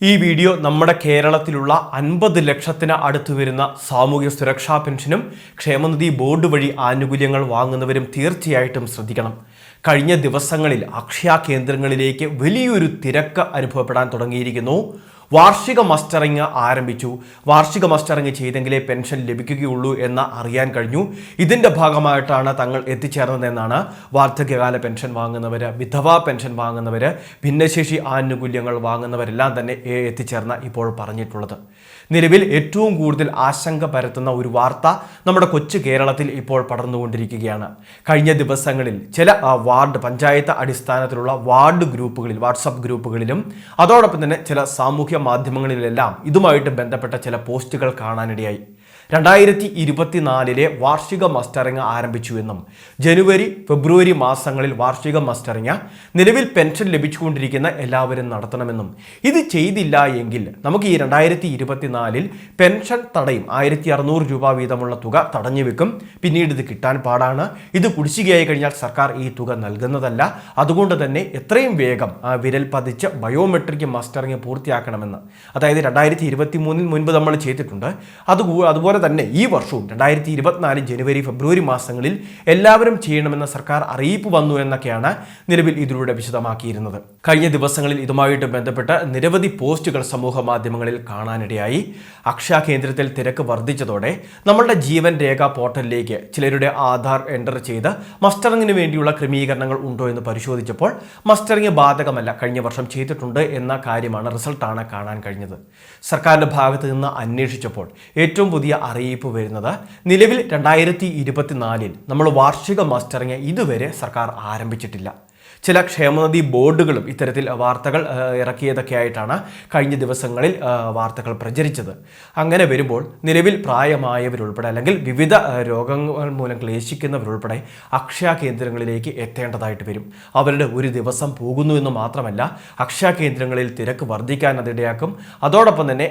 ഈ വീഡിയോ നമ്മുടെ കേരളത്തിലുള്ള അൻപത് ലക്ഷത്തിന് അടുത്ത് വരുന്ന സാമൂഹ്യ സുരക്ഷാ പെൻഷനും ക്ഷേമനിധി ബോർഡ് വഴി ആനുകൂല്യങ്ങൾ വാങ്ങുന്നവരും തീർച്ചയായിട്ടും ശ്രദ്ധിക്കണം. കഴിഞ്ഞ ദിവസങ്ങളിൽ അക്ഷയ കേന്ദ്രങ്ങളിലേക്ക് വലിയൊരു തിരക്ക് അനുഭവപ്പെടാൻ തുടങ്ങിയിരിക്കുന്നു. വാർഷിക മസ്റ്ററിങ് ആരംഭിച്ചു. വാർഷിക മസ്റ്ററിങ് ചെയ്തെങ്കിലേ പെൻഷൻ ലഭിക്കുകയുള്ളൂ എന്ന് അറിയാൻ കഴിഞ്ഞു. ഇതിന്റെ ഭാഗമായിട്ടാണ് തങ്ങൾ എത്തിച്ചേർന്നതെന്നാണ് വാർദ്ധക്യകാല പെൻഷൻ വാങ്ങുന്നവർ വിധവാ പെൻഷൻ വാങ്ങുന്നവർ ഭിന്നശേഷി ആനുകൂല്യങ്ങൾ വാങ്ങുന്നവരെല്ലാം തന്നെ എത്തിച്ചേർന്ന ഇപ്പോൾ പറഞ്ഞിട്ടുള്ളത്. നിലവിൽ ഏറ്റവും കൂടുതൽ ആശങ്ക പരത്തുന്ന ഒരു വാർത്ത നമ്മുടെ കൊച്ചു കേരളത്തിൽ ഇപ്പോൾ പടർന്നുകൊണ്ടിരിക്കുകയാണ്. കഴിഞ്ഞ ദിവസങ്ങളിൽ ചില വാർഡ് പഞ്ചായത്ത് അടിസ്ഥാനത്തിലുള്ള വാർഡ് ഗ്രൂപ്പുകളിൽ വാട്സപ്പ് ഗ്രൂപ്പുകളിലും അതോടൊപ്പം തന്നെ ചില സാമൂഹ്യ മാധ്യമങ്ങളിലെല്ലാം ഇതുമായിട്ട് ബന്ധപ്പെട്ട ചില പോസ്റ്റുകൾ കാണാനിടയായി. രണ്ടായിരത്തി ഇരുപത്തിനാലിലെ വാർഷിക മസ്റ്ററിങ് ആരംഭിച്ചുവെന്നും ജനുവരി ഫെബ്രുവരി മാസങ്ങളിൽ വാർഷിക മസ്റ്ററിങ് നിലവിൽ പെൻഷൻ ലഭിച്ചുകൊണ്ടിരിക്കുന്ന എല്ലാവരും നടത്തണമെന്നും ഇത് ചെയ്തില്ല എങ്കിൽ നമുക്ക് ഈ രണ്ടായിരത്തി ഇരുപത്തിനാലിൽ പെൻഷൻ തടയും ആയിരത്തി അറുന്നൂറ് രൂപ വീതമുള്ള തുക തടഞ്ഞു വെക്കും. പിന്നീട് ഇത് കിട്ടാൻ പാടാണ്. ഇത് കുടിശ്ശികയായി കഴിഞ്ഞാൽ സർക്കാർ ഈ തുക നൽകുന്നതല്ല. അതുകൊണ്ട് തന്നെ എത്രയും വേഗം ആ വിരൽ പതിച്ച് ബയോമെട്രിക് മസ്റ്ററിങ് പൂർത്തിയാക്കണമെന്ന്. അതായത് രണ്ടായിരത്തി ഇരുപത്തി മൂന്നിൽ മുൻപ് നമ്മൾ ചെയ്തിട്ടുണ്ട്. അത് കൂ- അതുപോലെ തന്നെ ഈ വർഷവും രണ്ടായിരത്തി ഇരുപത്തിനാല് ജനുവരി ഫെബ്രുവരി മാസങ്ങളിൽ എല്ലാവരും ചെയ്യണമെന്ന സർക്കാർ അറിയിപ്പ് വന്നു എന്നൊക്കെയാണ് നിലവിൽ ഇതിലൂടെ വിശദമാക്കിയിരുന്നത്. കഴിഞ്ഞ ദിവസങ്ങളിൽ ഇതുമായിട്ട് ബന്ധപ്പെട്ട് നിരവധി പോസ്റ്റുകൾ സമൂഹ മാധ്യമങ്ങളിൽ കാണാനിടയായി. അക്ഷയ കേന്ദ്രത്തിൽ തിരക്ക് വർദ്ധിച്ചതോടെ നമ്മളുടെ ജീവൻ രേഖ പോർട്ടലിലേക്ക് ചിലരുടെ ആധാർ എന്റർ ചെയ്ത് മസ്റ്ററിങ്ങിന് വേണ്ടിയുള്ള ക്രമീകരണങ്ങൾ ഉണ്ടോ എന്ന് പരിശോധിച്ചപ്പോൾ മസ്റ്ററിങ് ബാധകമല്ല കഴിഞ്ഞ വർഷം ചെയ്തിട്ടുണ്ട് എന്ന കാര്യമാണ് റിസൾട്ടാണ് കാണാൻ കഴിഞ്ഞത്. സർക്കാരിന്റെ ഭാഗത്ത് നിന്ന് അന്വേഷിച്ചപ്പോൾ ഏറ്റവും പുതിയ അറിയിപ്പ് വരുന്നത്. നിലവിൽ രണ്ടായിരത്തി ഇരുപത്തിനാലിൽ നമ്മൾ വാർഷിക മസ്റ്ററിങ് ഇതുവരെ സർക്കാർ ആരംഭിച്ചിട്ടില്ല. ചില ക്ഷേമനിധി ബോർഡുകളും ഇത്തരത്തിൽ വാർത്തകൾ ഇറക്കിയതൊക്കെ ആയിട്ടാണ് കഴിഞ്ഞ ദിവസങ്ങളിൽ വാർത്തകൾ പ്രചരിച്ചത്. അങ്ങനെ വരുമ്പോൾ നിലവിൽ പ്രായമായവരുൾപ്പെടെ അല്ലെങ്കിൽ വിവിധ രോഗങ്ങൾ മൂലം ക്ലേശിക്കുന്നവരുൾപ്പെടെ അക്ഷയ കേന്ദ്രങ്ങളിലേക്ക് എത്തേണ്ടതായിട്ട് വരും. അവരുടെ ഒരു ദിവസം പോകുന്നു എന്ന് മാത്രമല്ല അക്ഷയ കേന്ദ്രങ്ങളിൽ തിരക്ക് വർദ്ധിക്കാൻ അതിടയാക്കും അതോടൊപ്പം തന്നെ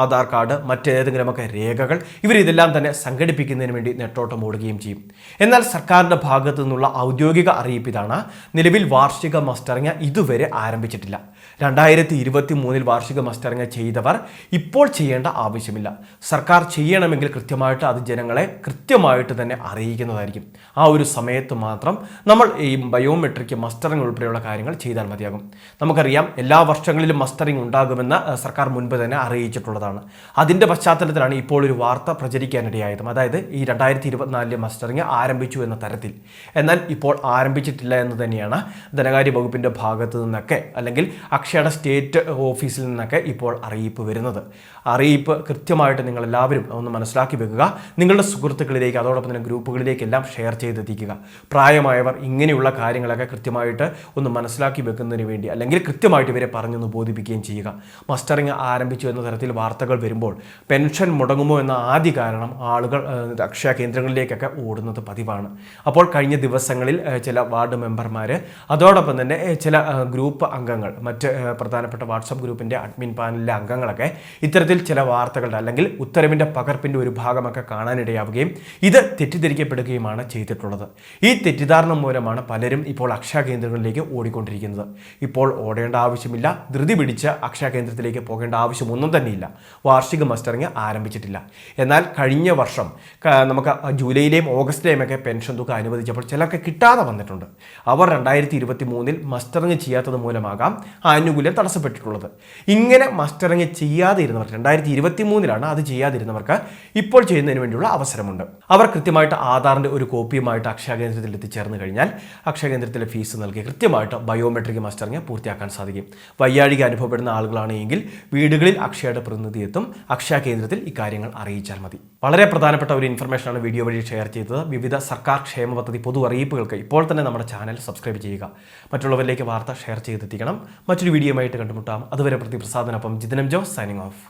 ആധാർ കാർഡ് മറ്റേതെങ്കിലുമൊക്കെ രേഖകൾ ഇവരിതെല്ലാം തന്നെ സംഘടിപ്പിക്കുന്നതിന് വേണ്ടി നെട്ടോട്ടം ഓടുകയും ചെയ്യും. എന്നാൽ സർക്കാരിന്റെ ഭാഗത്തു നിന്നുള്ള ഔദ്യോഗിക അറിയിപ്പ് ഇതാണ്. നിലവിൽ വാർഷിക മസ്റ്ററിങ് ഇതുവരെ ആരംഭിച്ചിട്ടില്ല. രണ്ടായിരത്തി ഇരുപത്തി മൂന്നിൽ വാർഷിക മസ്റ്ററിങ് ചെയ്തവർ ഇപ്പോൾ ചെയ്യേണ്ട ആവശ്യമില്ല. സർക്കാർ ചെയ്യണമെങ്കിൽ കൃത്യമായിട്ട് അത് ജനങ്ങളെ കൃത്യമായിട്ട് തന്നെ അറിയിക്കുന്നതായിരിക്കും. ആ ഒരു സമയത്ത് മാത്രം നമ്മൾ ഈ ബയോമെട്രിക് മസ്റ്ററിങ് ഉൾപ്പെടെയുള്ള കാര്യങ്ങൾ ചെയ്താൽ മതിയാകും. നമുക്കറിയാം എല്ലാ വർഷങ്ങളിലും മസ്റ്ററിങ് ഉണ്ടാകുമെന്ന് സർക്കാർ മുൻപ് തന്നെ അറിയിച്ചിട്ടുള്ളതാണ്. അതിന്റെ പശ്ചാത്തലത്തിലാണ് ഇപ്പോൾ ഒരു വാർത്ത പ്രചരിക്കാനിടയായതും. അതായത് ഈ രണ്ടായിരത്തി ഇരുപത്തിനാലിലെ മസ്റ്ററിങ് ആരംഭിച്ചു എന്ന തരത്തിൽ. എന്നാൽ ഇപ്പോൾ ആരംഭിച്ചിട്ടില്ല എന്ന് തന്നെയാണ് ധനകാര്യ വകുപ്പിന്റെ ഭാഗത്തു നിന്നൊക്കെ അല്ലെങ്കിൽ അക്ഷയുടെ സ്റ്റേറ്റ് ഓഫീസിൽ നിന്നൊക്കെ ഇപ്പോൾ അറിയിപ്പ് വരുന്നത്. അറിയിപ്പ് കൃത്യമായിട്ട് നിങ്ങൾ എല്ലാവരും ഒന്ന് മനസ്സിലാക്കി വെക്കുക. നിങ്ങളുടെ സുഹൃത്തുക്കളിലേക്ക് അതോടൊപ്പം തന്നെ ഗ്രൂപ്പുകളിലേക്കെല്ലാം ഷെയർ ചെയ്തെത്തിക്കുക. പ്രായമായവർ ഇങ്ങനെയുള്ള കാര്യങ്ങളൊക്കെ കൃത്യമായിട്ട് ഒന്ന് മനസ്സിലാക്കി വെക്കുന്നതിന് വേണ്ടി അല്ലെങ്കിൽ കൃത്യമായിട്ട് ഇവരെ പറഞ്ഞൊന്ന് ബോധിപ്പിക്കുകയും ചെയ്യുക. മസ്റ്ററിങ് ആരംഭിച്ചു എന്ന തരത്തിൽ വാർത്തകൾ വരുമ്പോൾ പെൻഷൻ മുടങ്ങുമോ എന്ന ആദ്യ കാരണം ആളുകൾ അക്ഷയ കേന്ദ്രങ്ങളിലേക്കൊക്കെ ഓടുന്നത് പതിവാണ്. അപ്പോൾ കഴിഞ്ഞ ദിവസങ്ങളിൽ ചില വാർഡ് മെമ്പർമാർ അതോടൊപ്പം തന്നെ ചില ഗ്രൂപ്പ് അംഗങ്ങൾ മറ്റ് പ്രധാനപ്പെട്ട വാട്സപ്പ് ഗ്രൂപ്പിന്റെ അഡ്മിൻ പാനലിലെ അംഗങ്ങളൊക്കെ ഇത്തരത്തിൽ ചില വാർത്തകളുടെ അല്ലെങ്കിൽ ഉത്തരവിന്റെ പകർപ്പിന്റെ ഒരു ഭാഗമൊക്കെ കാണാനിടയാവുകയും ഇത് തെറ്റിദ്ധരിക്കപ്പെടുകയുമാണ് ചെയ്തിട്ടുള്ളത്. ഈ തെറ്റിദ്ധാരണ മൂലമാണ് പലരും ഇപ്പോൾ അക്ഷയ കേന്ദ്രങ്ങളിലേക്ക് ഓടിക്കൊണ്ടിരിക്കുന്നത്. ഇപ്പോൾ ഓടേണ്ട ആവശ്യമില്ല ധൃതി പിടിച്ച് അക്ഷയ കേന്ദ്രത്തിലേക്ക് പോകേണ്ട ആവശ്യമൊന്നും തന്നെയില്ല. വാർഷിക മസ്റ്ററിങ് ആരംഭിച്ചിട്ടില്ല. എന്നാൽ കഴിഞ്ഞ വർഷം നമുക്ക് ജൂലൈയിലെയും ഓഗസ്റ്റിലെയും ഒക്കെ പെൻഷൻ തുക അനുവദിച്ചപ്പോൾ ചിലർക്ക് കിട്ടാതെ വന്നിട്ടുണ്ട്. അവർ രണ്ടായിരത്തി ഇരുപത്തി മൂന്നിൽ മസ്റ്ററിങ് ചെയ്യാത്തത് മൂലമാകാം ആനുകൂല്യം തടസ്സപ്പെട്ടിട്ടുള്ളത്. ഇങ്ങനെ മസ്റ്ററിങ് ചെയ്യാതെ ഇരുന്നവർ രണ്ടായിരത്തി ഇരുപത്തി മൂന്നിലാണ് അത് ചെയ്യാതിരുന്നവർക്ക് ഇപ്പോൾ ചെയ്യുന്നതിന് വേണ്ടിയുള്ള അവസരമുണ്ട്. അവർ കൃത്യമായിട്ട് ആധാറിന്റെ ഒരു കോപ്പിയുമായിട്ട് അക്ഷയ കേന്ദ്രത്തിൽ എത്തിച്ചേർന്ന് കഴിഞ്ഞാൽ അക്ഷയ കേന്ദ്രത്തിലെ ഫീസ് നൽകി കൃത്യമായിട്ട് ബയോമെട്രിക് മസ്റ്ററിങ് പൂർത്തിയാക്കാൻ സാധിക്കും. വയ്യാഴിക അനുഭവപ്പെടുന്ന ആളുകളാണെങ്കിൽ വീടുകളിൽ അക്ഷയയുടെ പ്രതിനിധി എത്തും അക്ഷയ കേന്ദ്രത്തിൽ ഇക്കാര്യങ്ങൾ അറിയിച്ചാൽ മതി. വളരെ പ്രധാനപ്പെട്ട ഒരു ഇൻഫർമേഷനാണ് വീഡിയോ വഴി ഷെയർ ചെയ്തത്. വിവിധ സർക്കാർ ക്ഷേമ പദ്ധതി പൊതു അറിയിപ്പുകൾക്ക് ഇപ്പോൾ തന്നെ നമ്മുടെ ചാനൽ സബ്സ്ക്രൈബ് ചെയ്യുക. മറ്റുള്ളവരിലേക്ക് വാർത്ത ഷെയർ ചെയ്തെത്തിക്കണം. മറ്റൊരു വീഡിയോ ആയിട്ട് കണ്ടുമുട്ടാം. അതുവരെ പ്രതിപ്രസാദനൊപ്പം ജിതനം ജോസ് സൈനിങ് ഓഫ്